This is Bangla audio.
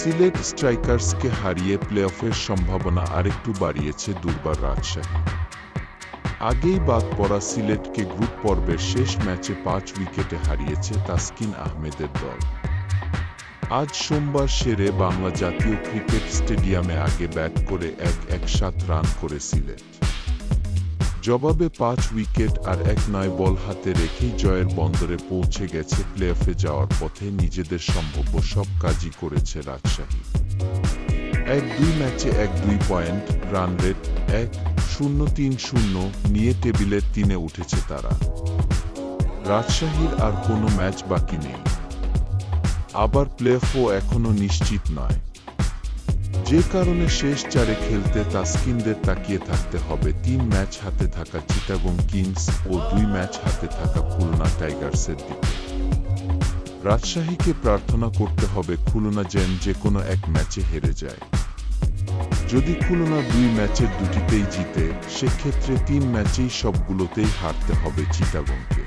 সিলেট স্ট্রাইকার্সকে হারিয়ে প্লেঅফের সম্ভাবনা আরেকটু বাড়িয়েছে দুর্বার রাজশাহী। আগেই বাদ পড়া সিলেটকে গ্রুপ পর্বের শেষ ম্যাচে পাঁচ উইকেটে হারিয়েছে তাসকিন আহমেদের দল। আজ সোমবার সেরে বাংলা জাতীয় ক্রিকেট স্টেডিয়ামে আগে ব্যাট করে এক এক সাত রান করে সিলেট। জবাবে পাঁচ উইকেট আর এক নয় বল হাতে রেখেই জয়ের বন্দরে পৌঁছে গেছে প্লেঅফে যাওয়ার পথে নিজেদের সম্ভাব্য সব কাজই করেছে রাজশাহী। এক দুই ম্যাচে এক দুই পয়েন্ট, রান রেট এক, শূন্য তিন শূন্য নিয়ে টেবিলের তিনে উঠেছে তারা। রাজশাহীর আর কোনো ম্যাচ বাকি নেই। আবার প্লেঅফও এখনও নিশ্চিত নয়। যে কারণে শেষ চারে খেলতে তাসকিনদের তাকিয়ে থাকতে হবে, তিন ম্যাচ হাতে থাকা চিটাগং কিংস ও দুই ম্যাচ হাতে থাকা খুলনা টাইগার্সের দিকে। রাজশাহীকে প্রার্থনা করতে হবে খুলনা যেন যে কোনো এক ম্যাচে হেরে যায়। যদি খুলনা দুই ম্যাচের দুটিতেই জিতে, সেক্ষেত্রে তিন ম্যাচেই সবগুলোতেই হারতে হবে চিটাগংকে।